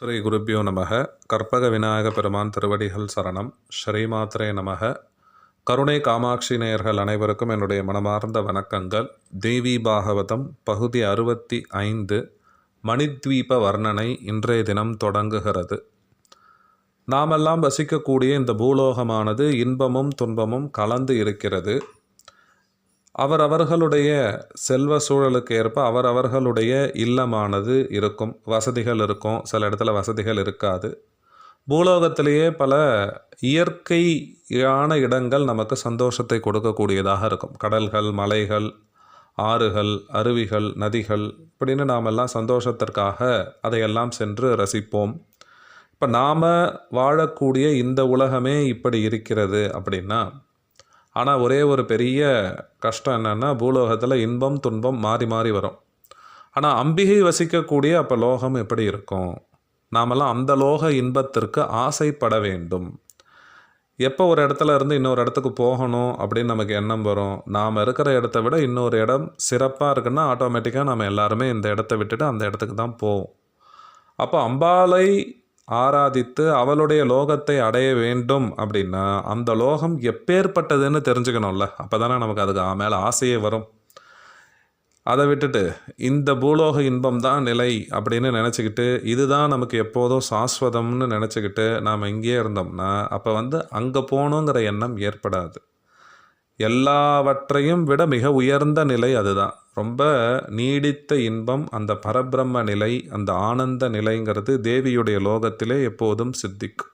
ஸ்ரீ குருப்பியோ நமக. கற்பக விநாயக பெருமான் திருவடிகள் சரணம். ஸ்ரீமாத்ரே நமக. கருணை காமாட்சி நேயர்கள் அனைவருக்கும் என்னுடைய மனமார்ந்த வணக்கங்கள். தேவி பாகவதம் பகுதி அறுபத்தி ஐந்து மணித்வீப வர்ணனை இன்றைய தினம் தொடங்குகிறது. நாமெல்லாம் வசிக்கக்கூடிய இந்த பூலோகமானது இன்பமும் துன்பமும் கலந்து இருக்கிறது. அவரவர்களுடைய செல்வ சூழலுக்கு ஏற்ப அவரவர்களுடைய இல்லமானது இருக்கும். வசதிகள் இருக்கும். சில இடத்துல வசதிகள் இருக்காது. பூலோகத்திலேயே பல இயற்கையான இடங்கள் நமக்கு சந்தோஷத்தை கொடுக்கக்கூடியதாக இருக்கும். கடல்கள் மலைகள் ஆறுகள் அருவிகள் நதிகள் இப்படின்னு நாமெல்லாம் சந்தோஷத்திற்காக அதையெல்லாம் சென்று ரசிப்போம். இப்போ நாம் வாழக்கூடிய இந்த உலகமே இப்படி இருக்கிறது அப்படின்னா ஆனால் ஒரே ஒரு பெரிய கஷ்டம் என்னென்னா பூலோகத்தில் இன்பம் துன்பம் மாறி மாறி வரும். ஆனால் அம்பிகை வசிக்கக்கூடிய அப்போ லோகம் எப்படி இருக்கும்? நாமெல்லாம் அந்த லோக இன்பத்திற்கு ஆசைப்பட வேண்டும். எப்போ ஒரு இடத்துல இருந்து இன்னொரு இடத்துக்கு போகணும் அப்படின்னு நமக்கு எண்ணம் வரும்? நாம் இருக்கிற இடத்த விட இன்னொரு இடம் சிறப்பாக இருக்குன்னா ஆட்டோமேட்டிக்காக நம்ம எல்லாருமே இந்த இடத்த விட்டுட்டு அந்த இடத்துக்கு தான் போவோம். அப்போ அம்பாளை ஆராதித்து அவளுடைய லோகத்தை அடைய வேண்டும் அப்படின்னா அந்த லோகம் எப்பேற்பட்டதுன்னு தெரிஞ்சுக்கணும்ல. அப்போ தானே நமக்கு அதுக்கு மேலே ஆசையே வரும். அதை விட்டுட்டு இந்த பூலோக இன்பம் தான் நிலை அப்படின்னு நினச்சிக்கிட்டு இதுதான் நமக்கு எப்போதும் சாஸ்வதம்னு நினச்சிக்கிட்டு நாம் இங்கேயே இருந்தோம்னா அப்போ வந்து அங்கே போகணுங்கிற எண்ணம் ஏற்படாது. எல்லாவற்றையும் விட மிக உயர்ந்த நிலை அதுதான். ரொம்ப நீடித்த இன்பம் அந்த பரபிரம்ம நிலை அந்த ஆனந்த நிலைங்கிறது தேவியுடைய லோகத்திலே எப்போதும் சித்திக்கும்.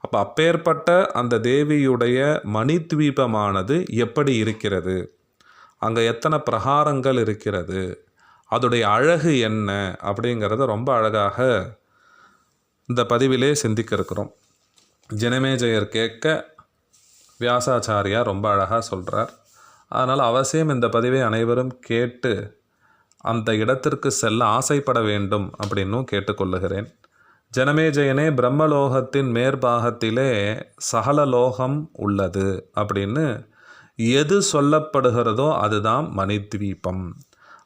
அப்போ அப்பேற்பட்ட அந்த தேவியுடைய மணித்வீபமானது எப்படி இருக்கிறது? அங்கே எத்தனை பிரகாரங்கள் இருக்கிறது? அதோடைய அழகு என்ன? அப்படிங்கிறத ரொம்ப அழகாக இந்த பதிவிலே சிந்திக்க இருக்கிறோம். ஜனமேஜயர் கேட்க வியாசாச்சாரியா ரொம்ப அழகாக சொல்கிறார் அதனால் அவசியம் இந்த பதிவை அனைவரும் கேட்டு அந்த இடத்திற்கு செல்ல ஆசைப்பட வேண்டும் அப்படின்னும் கேட்டுக்கொள்ளுகிறேன் ஜனமேஜயனே பிரம்மலோகத்தின் மேற்பாகத்திலே சகலலோகம் உள்ளது அப்படின்னு எது சொல்லப்படுகிறதோ அதுதான் மணித்வீபம்.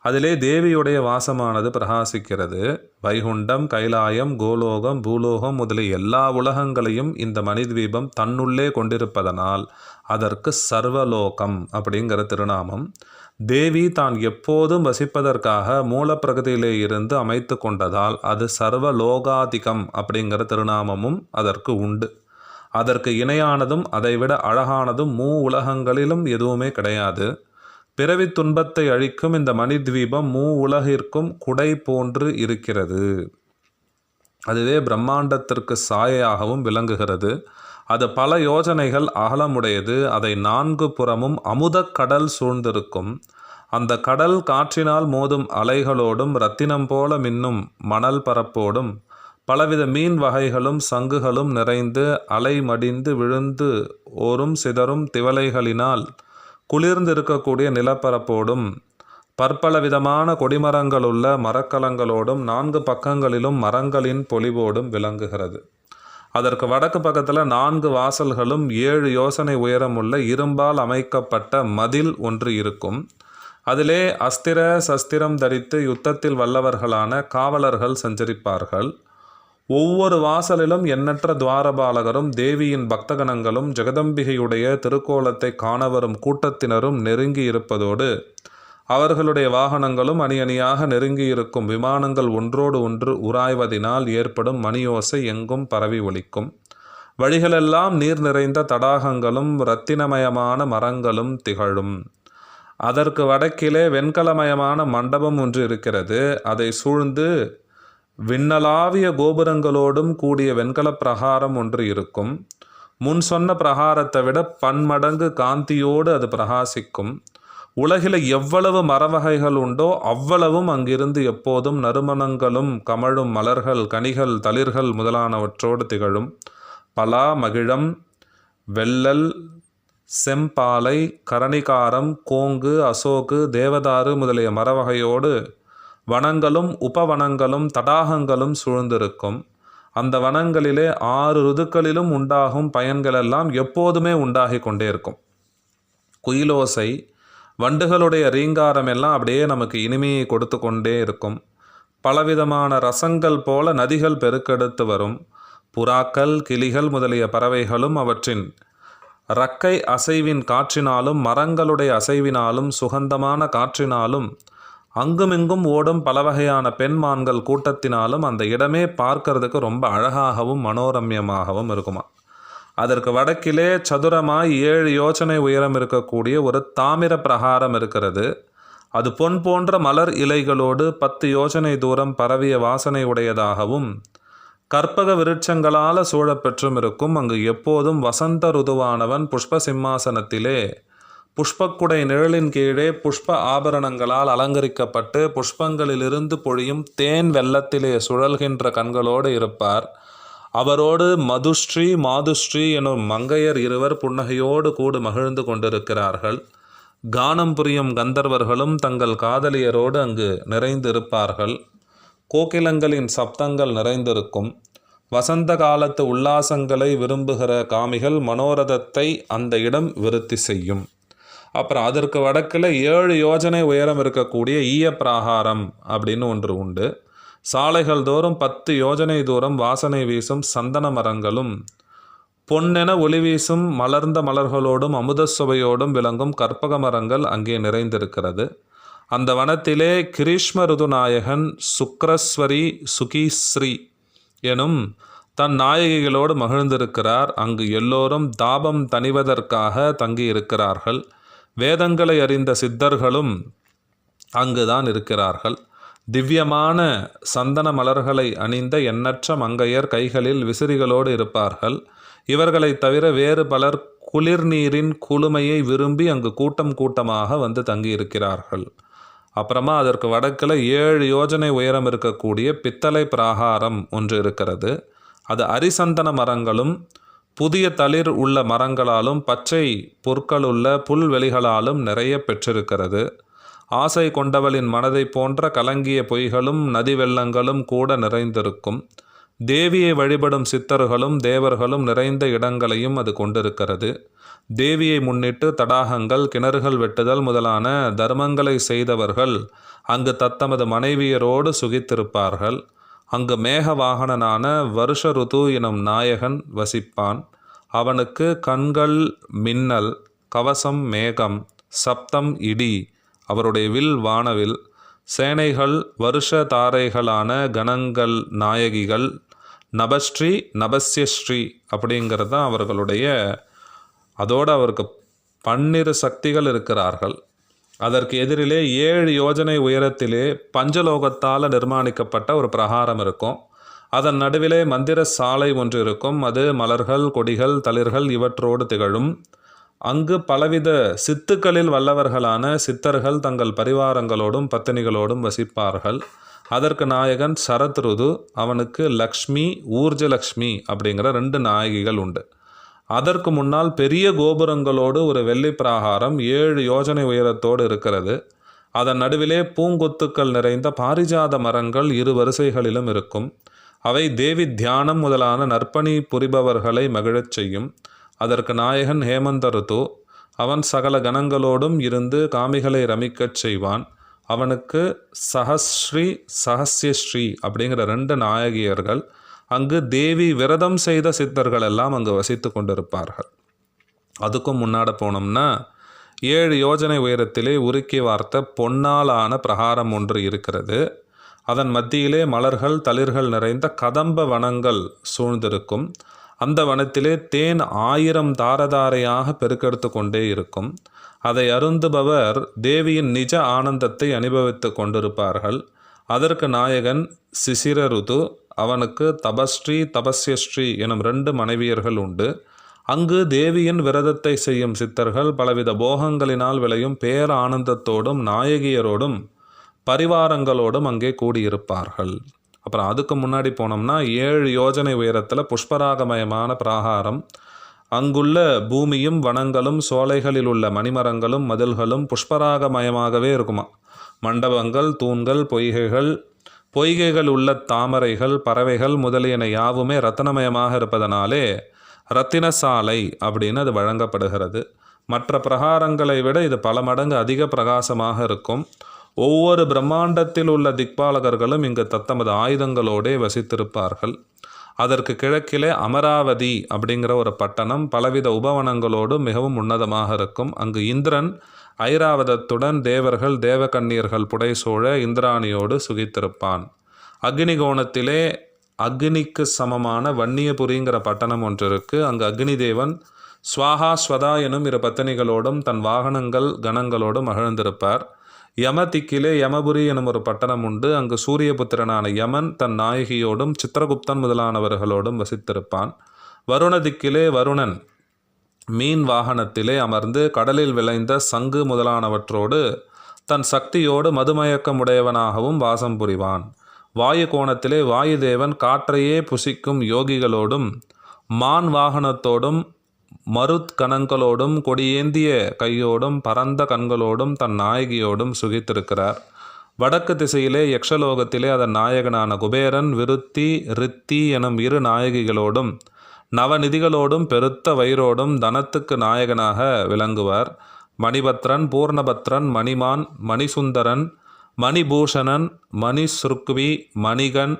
அதிலே தேவியுடைய வாசமானது பிரகாசிக்கிறது. வைகுண்டம் கைலாயம் கோலோகம் பூலோகம் முதலிய எல்லா உலகங்களையும் இந்த மணித்வீபம் தன்னுள்ளே கொண்டிருப்பதனால் அதற்கு சர்வலோகம் அப்படிங்கிற திருநாமம். தேவி தான் எப்போதும் வசிப்பதற்காக மூலப்பிரகதியிலே இருந்து அமைத்து கொண்டதால் அது சர்வலோகாதிகம் அப்படிங்கிற திருநாமமும் அதற்கு உண்டு. அதற்கு இணையானதும் அதைவிட அழகானதும் மூ உலகங்களிலும் எதுவுமே கிடையாது. பிறவி துன்பத்தை அழிக்கும் இந்த மணி தீபம் மூ உலகிற்கும் குடை போன்று இருக்கிறது. அதுவே பிரம்மாண்டத்திற்கு சாயையாகவும் விளங்குகிறது. அது பல யோஜனைகள் அகலமுடையது. அதை நான்கு புறமும் அமுதக் கடல் சூழ்ந்திருக்கும். அந்த கடல் காற்றினால் மோதும் அலைகளோடும் ரத்தினம் போல மின்னும் மணல் பரப்போடும் பலவித மீன் வகைகளும் சங்குகளும் நிறைந்து அலை மடிந்து விழுந்து ஓரும் சிதறும் திவலைகளினால் குளிர்ந்திருக்கக்கூடிய நிலப்பரப்போடும் பற்பல விதமான கொடிமரங்களுள்ள மரக்கலங்களோடும் நான்கு பக்கங்களிலும் மரங்களின் பொலிவோடும் விளங்குகிறது. அதற்கு வடக்கு பக்கத்தில் நான்கு வாசல்களும் ஏழு யோசனை உயரமுள்ள இரும்பால் அமைக்கப்பட்ட மதில் ஒன்று இருக்கும். அதிலே அஸ்திர சஸ்திரம் தரித்து யுத்தத்தில் வல்லவர்களான காவலர்கள் சஞ்சரிப்பார்கள். ஒவ்வொரு வாசலிலும் எண்ணற்ற துவாரபாலகரும் தேவியின் பக்தகணங்களும் ஜெகதம்பிகையுடைய திருக்கோலத்தை காண வரும் கூட்டத்தினரும் நெருங்கி இருப்பதோடு அவர்களுடைய வாகனங்களும் அணி அணியாக நெருங்கி இருக்கும் விமானங்கள் ஒன்றோடு ஒன்று உராய்வதினால் ஏற்படும் மணியோசை எங்கும் பரவி ஒலிக்கும். வழிகளெல்லாம் நீர் நிறைந்த தடாகங்களும் இரத்தினமயமான மரங்களும் திகழும். அதற்கு வடக்கிலே வெண்கலமயமான மண்டபம் ஒன்று இருக்கிறது. அதை சூழ்ந்து விண்ணலாவிய கோபுரங்களோடும் கூடிய வெண்கல பிரகாரம் ஒன்று இருக்கும். முன் சொன்ன பிரகாரத்தை விட பன்மடங்கு காந்தியோடு அது பிரகாசிக்கும். உலகில் எவ்வளவு மரவகைகள் உண்டோ அவ்வளவும் அங்கிருந்து எப்போதும் நறுமணங்களும் கமழும் மலர்கள் கனிகள் தளிர்கள் முதலானவற்றோடு திகழும். பலா மகிழம் வெள்ளல் செம்பாலை கரணிகாரம் கோங்கு அசோக்கு தேவதாரு முதலிய மரவகையோடு வனங்களும் உபவனங்களும் தடாகங்களும் சூழ்ந்திருக்கும். அந்த வனங்களிலே ஆறு ருதுக்களிலும் உண்டாகும் பயன்களெல்லாம் எப்போதுமே உண்டாகி கொண்டே இருக்கும். குயிலோசை வண்டுகளுடைய ரீங்காரம் எல்லாம் அப்படியே நமக்கு இனிமையை கொடுத்து கொண்டே இருக்கும். பலவிதமான ரசங்கள் போல நதிகள் பெருக்கெடுத்து வரும். புறாக்கள் கிளிகள் முதலிய பறவைகளும் அவற்றின் ரக்கை அசைவின் காற்றினாலும் மரங்களுடைய அசைவினாலும் சுகந்தமான காற்றினாலும் அங்குமிங்கும் ஓடும் பல வகையான பெண்மான்கள் கூட்டத்தினாலும் அந்த இடமே பார்க்கறதுக்கு ரொம்ப அழகாகவும் மனோரம்யமாகவும் இருக்குமா? அதற்கு வடக்கிலே சதுரமாய் ஏழு யோசனை உயரம் இருக்கக்கூடிய ஒரு தாமிர பிரகாரம் இருக்கிறது. அது பொன் போன்ற மலர் இலைகளோடு பத்து யோசனை தூரம் பரவிய வாசனை உடையதாகவும் கற்பக விருட்சங்களால் சூழப்பெற்றும் இருக்கும். அங்கு எப்போதும் வசந்த ருதுவானவன் புஷ்ப சிம்மாசனத்திலே புஷ்பக்குடை நிழலின் கீழே புஷ்ப ஆபரணங்களால் அலங்கரிக்கப்பட்டு புஷ்பங்களிலிருந்து பொழியும் தேன் வெள்ளத்திலே சுழல்கின்ற கண்களோடு இருப்பார். அவரோடு மதுஸ்ரீ மாதுஸ்ரீ எனும் மங்கையர் இருவர் புன்னகையோடு கூடு மகிழ்ந்து கொண்டிருக்கிறார்கள். கானம் புரியும் கந்தர்வர்களும் தங்கள் காதலியரோடு அங்கு நிறைந்திருப்பார்கள். கோகிலங்களின் சப்தங்கள் நிறைந்திருக்கும். வசந்த காலத்து உல்லாசங்களை விரும்புகிற காமிகள் மனோரதத்தை அந்த இடம் விருத்தி செய்யும். அப்புறம் அதற்கு வடக்கில் ஏழு யோஜனை உயரம் இருக்கக்கூடிய ஈய பிராகாரம் அப்படின்னு ஒன்று உண்டு. சாலைகள் தோறும் பத்து யோஜனை தூரம் வாசனை வீசும் சந்தன மரங்களும் பொன்னென ஒளி வீசும் மலர்ந்த மலர்களோடும் அமுத சுவையோடும் விளங்கும் கற்பக மரங்கள் அங்கே நிறைந்திருக்கிறது. அந்த வனத்திலே கிரீஷ்ம ருதுநாயகன் சுக்ரஸ்வரி சுகீஸ்ரீ எனும் தன் நாயகிகளோடு மகிழ்ந்திருக்கிறார். அங்கு எல்லோரும் தாபம் தணிவதற்காக தங்கியிருக்கிறார்கள். வேதங்களை அறிந்த சித்தர்களும் அங்குதான் இருக்கிறார்கள். திவ்யமான சந்தன மலர்களை அணிந்த எண்ணற்ற மங்கையர் கைகளில் விசிறிகளோடு இருப்பார்கள். இவர்களை தவிர வேறு பலர் குளிர்நீரின் குளுமையை விரும்பி அங்கு கூட்டம் கூட்டமாக வந்து தங்கியிருக்கிறார்கள். அப்புறமா அதற்கு வடக்கில் ஏழு யோஜனை உயரம் இருக்கக்கூடிய பித்தளை பிராகாரம் ஒன்று இருக்கிறது. அது அரிசந்தன மரங்களும் புதிய தளிர் உள்ள மரங்களாலும் பச்சை பொற்களுள்ள புல்வெளிகளாலும் நிறைய பெற்றிருக்கிறது. ஆசை கொண்டவளின் மனதை போன்ற கலங்கிய பொய்களும் நதி வெள்ளங்களும் கூட நிறைந்திருக்கும். தேவியை வழிபடும் சித்தர்களும் தேவர்களும் நிறைந்த இடங்களையும் அது கொண்டிருக்கிறது. தேவியை முன்னிட்டு தடாகங்கள் கிணறுகள் வெட்டுதல் முதலான தர்மங்களை செய்தவர்கள் அங்கு தத்தமது மனைவியரோடு சுகித்திருப்பார்கள். அங்கு மேக வாகனனான வருஷ ருது எனும் நாயகன் வசிப்பான். அவனுக்கு கண்கள் மின்னல் கவசம் மேகம் சப்தம் இடி அவருடைய வில் வானவில் சேனைகள் வருஷ தாரைகளான கணங்கள் நாயகிகள் நபஸ்ரீ நபஸ்யஸ்ரீ அப்படிங்கிறது தான் அவர்களுடைய அதோடு அவருக்கு பன்னிரு சக்திகள் இருக்கிறார்கள். அதற்கு எதிரிலே ஏழு யோஜனை உயரத்திலே பஞ்சலோகத்தால் நிர்மாணிக்கப்பட்ட ஒரு பிரகாரம் இருக்கும். அதன் நடுவிலே மந்திர சாலை ஒன்று இருக்கும். அது மலர்கள் கொடிகள் தளிர்கள் இவற்றோடு திகழும். அங்கு பலவித சித்துக்களில் வல்லவர்களான சித்தர்கள் தங்கள் பரிவாரங்களோடும் பத்தினிகளோடும் வசிப்பார்கள். அதற்கு நாயகன் சரத் ருது அவனுக்கு லக்ஷ்மி ஊர்ஜலக்ஷ்மி அப்படிங்கிற ரெண்டு நாயகிகள் உண்டு. அதற்கு முன்னால் பெரிய கோபுரங்களோடு ஒரு வெள்ளி பிராகாரம் ஏழு யோஜனை உயரத்தோடு இருக்கிறது. அதன் நடுவிலே பூங்கொத்துக்கள் நிறைந்த பாரிஜாத மரங்கள் இரு வரிசைகளிலும் இருக்கும். அவை தேவி தியானம் முதலான நற்பணி புரிபவர்களை மகிழச் செய்யும். அதற்கு நாயகன் ஹேமந்த ருத்து அவன் சகல கணங்களோடும் இருந்து காமிகளை ரமிக்கச் செய்வான். அவனுக்கு சஹஸ்ரீ சஹஸ்யஸ்ரீ அப்படிங்கிற ரெண்டு நாயகியர்கள் அங்கு தேவி விரதம் செய்த சித்தர்கள் எல்லாம் அங்கு வசித்து கொண்டிருப்பார்கள். அதுக்கும் முன்னாட போனோம்னா ஏழு யோஜனை உயரத்திலே உருக்கி வார்த்த பொன்னாலான பிரகாரம் ஒன்று இருக்கிறது. அதன் மத்தியிலே மலர்கள் தளிர்கள் நிறைந்த கதம்ப வனங்கள் சூழ்ந்திருக்கும். அந்த வனத்திலே தேன் ஆயிரம் தாரதாரையாக பெருக்கெடுத்து கொண்டே இருக்கும். அதை அருந்துபவர் தேவியின் நிஜ ஆனந்தத்தை அனுபவித்து கொண்டிருப்பார்கள். அதற்கு நாயகன் சிசிரருது அவனுக்கு தபஸ்ரீ தபஸ்யஸ்ரீ எனும் ரெண்டு மனைவியர்கள் உண்டு. அங்கு தேவியின் விரதத்தை செய்யும் சித்தர்கள் பலவித போகங்களினால் விளையும் பேர ஆனந்தத்தோடும் நாயகியரோடும் பரிவாரங்களோடும் அங்கே கூடியிருப்பார்கள். அப்புறம் அதுக்கு முன்னாடி போனோம்னா ஏழு யோஜனை உயரத்தில் புஷ்பராகமயமான பிராகாரம். அங்குள்ள பூமியும் வனங்களும் சோலைகளில் உள்ள மணிமரங்களும் மதில்களும் புஷ்பராகமயமாகவே இருக்குமா. மண்டபங்கள் தூண்கள் பொய்கைகள் பொய்கைகள் உள்ள தாமரைகள் பறவைகள் முதலியன யாவுமே ரத்தனமயமாக இருப்பதனாலே ரத்தின சாலை அப்படின்னு அது வழங்கப்படுகிறது. மற்ற பிரகாரங்களை விட இது பல மடங்கு அதிக பிரகாசமாக இருக்கும். ஒவ்வொரு பிரம்மாண்டத்தில் உள்ள திக்பாலகர்களும் இங்கு தத்தமது ஆயுதங்களோடே வசித்திருப்பார்கள். அதற்கு கிழக்கிலே அமராவதி அப்படிங்கிற ஒரு பட்டணம் பலவித உபவனங்களோடு மிகவும் உன்னதமாக இருக்கும். அங்கு இந்திரன் ஐராவதத்துடன் தேவர்கள் தேவகன்னியர்கள் புடைசூழ இந்திராணியோடு சுகித்திருப்பான். அக்னிகோணத்திலே அக்னிக்கு சமமான வன்னியபுரிங்கிற பட்டணம் ஒன்று இருக்கு அங்கு அக்னி தேவன் ஸ்வாகா ஸ்வதா எனும் இரு பத்தினிகளோடும் தன் வாகனங்கள் கணங்களோடும் மகிழ்ந்திருப்பார் யம திக்கிலே யமபுரி எனும் ஒரு பட்டணம் உண்டு. அங்கு சூரியபுத்திரனான யமன் தன் நாயகியோடும் சித்திரகுப்தன் முதலானவர்களோடும் வசித்திருப்பான். வருண திக்கிலே வருணன் மீன் வாகனத்திலே அமர்ந்து கடலில் விளைந்த சங்கு முதலானவற்றோடு தன் சக்தியோடு மதுமயக்கம் உடையவனாகவும் வாசம் புரிவான். வாயு கோணத்திலே வாயுதேவன் காற்றையே புசிக்கும் யோகிகளோடும் மான் வாகனத்தோடும் மருத் கணங்களோடும் கொடியேந்திய கையோடும் பரந்த கண்களோடும் தன் நாயகியோடும் சுகித்திருக்கிறார். வடக்கு திசையிலே யக்ஷலோகத்திலே அதன் நாயகனான குபேரன் விருத்தி ரித்தி எனும் இரு நாயகிகளோடும் நவநிதிகளோடும் பெருத்த வயிறோடும் தனத்துக்கு நாயகனாக விளங்குவார். மணிபத்ரன் பூர்ணபத்ரன் மணிமான் மணிசுந்தரன் மணிபூஷணன் மணிசுருக்வி மணிகன்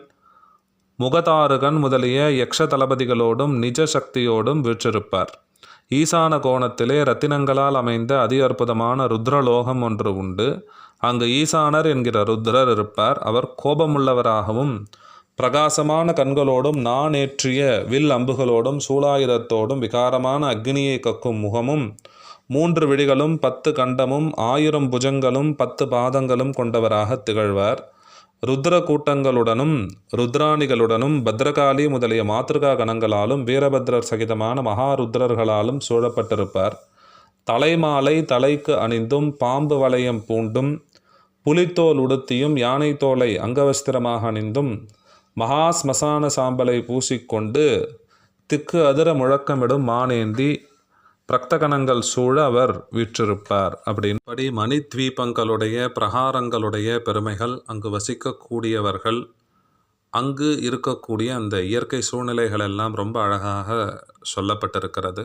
முகதாருகன் முதலிய யக்ஷ தளபதிகளோடும் நிஜ சக்தியோடும் வீற்றிருப்பார். ஈசான கோணத்திலே ரத்தினங்களால் அமைந்த அதி அற்புதமான ருத்ரலோகம் ஒன்று உண்டு. அங்கு ஈசானர் என்கிற ருத்ரர் இருப்பார். அவர் கோபமுள்ளவராகவும் பிரகாசமான கண்களோடும் நான் ஏற்றிய வில் அம்புகளோடும் சூலாயுதத்தோடும் விகாரமான அக்னியை கக்கும் முகமும் மூன்று விழிகளும் பத்து கண்டமும் ஆயிரம் புஜங்களும் பத்து பாதங்களும் கொண்டவராக திகழ்வார். ருத்ர கூட்டங்களுடனும் ருத்ராணிகளுடனும் பத்ரகாளி முதலிய மாத்ருகா கணங்களாலும் வீரபத்ரர் சகிதமான மகாருத்ரர்களாலும் சூழப்பட்டிருப்பார். தலைமாலை தலைக்கு அணிந்தும் பாம்பு வளையம் பூண்டும் புலித்தோல் உடுத்தியும் யானை தோலை அங்கவஸ்திரமாக அணிந்தும் மகா ஸ்மசான சாம்பலை பூசிக்கொண்டு திக்கு அதிர முழக்கமிடும் மானேந்தி பிரக்தகணங்கள் சூழ அவர் வீற்றிருப்பார். அப்படின்படி மணித்வீபங்களுடைய பிரகாரங்களுடைய பெருமைகள் அங்கு வசிக்கக்கூடியவர்கள் அங்கு இருக்கக்கூடிய அந்த இயற்கை சூழ்நிலைகள் எல்லாம் ரொம்ப அழகாக சொல்லப்பட்டிருக்கிறது.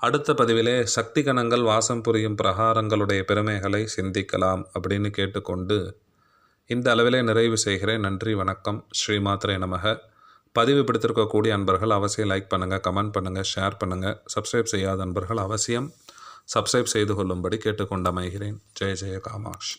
அடுத்த பதிவிலே சக்தி கணங்கள் வாசம் புரியும் பிரகாரங்களுடைய பெருமைகளை சிந்திக்கலாம் அப்படின்னு கேட்டுக்கொண்டு இந்த அளவிலே நிறைவு செய்கிறேன். நன்றி வணக்கம். ஸ்ரீமாத்ரே நமக. பதிவு பிடித்திருக்கக்கூடிய அன்பர்கள் அவசியம் லைக் பண்ணுங்கள் கமெண்ட் பண்ணுங்கள் ஷேர் பண்ணுங்கள் சப்ஸ்கிரைப் செய்யாத அன்பர்கள் அவசியம் சப்ஸ்கிரைப் செய்து கொள்ளும்படி கேட்டுக்கொண்டமைகிறேன் ஜெய ஜெய காமாட்சி